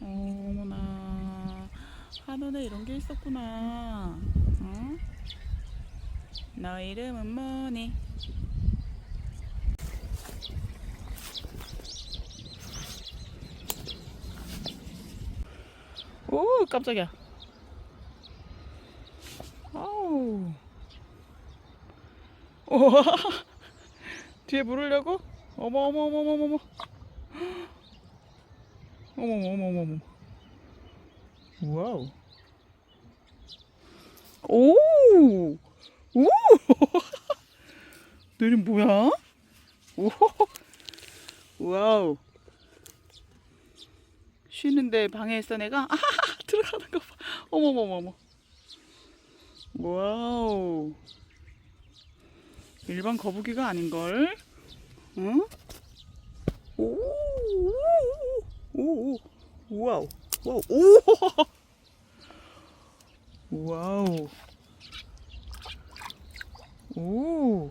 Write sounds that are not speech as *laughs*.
어머나 하늘에 이런 게 있었구나. 어? 너 이름은 뭐니? 오 깜짝이야. 아우. 우와. *laughs* 뒤에 물으려고? 어머 어머 어머 어머 어머. 어머 어머 어머 어머. 와우. 오! 오! *laughs* 너 이름 뭐야? 오! 와우. 쉬는데 방해했어 내가? *laughs* 아 들어가는 거 봐. 어머머머머. 와우. 일반 거북이가 아닌걸? 응? 오! 오! 오! 와우. 와우. 오! 와우. 오.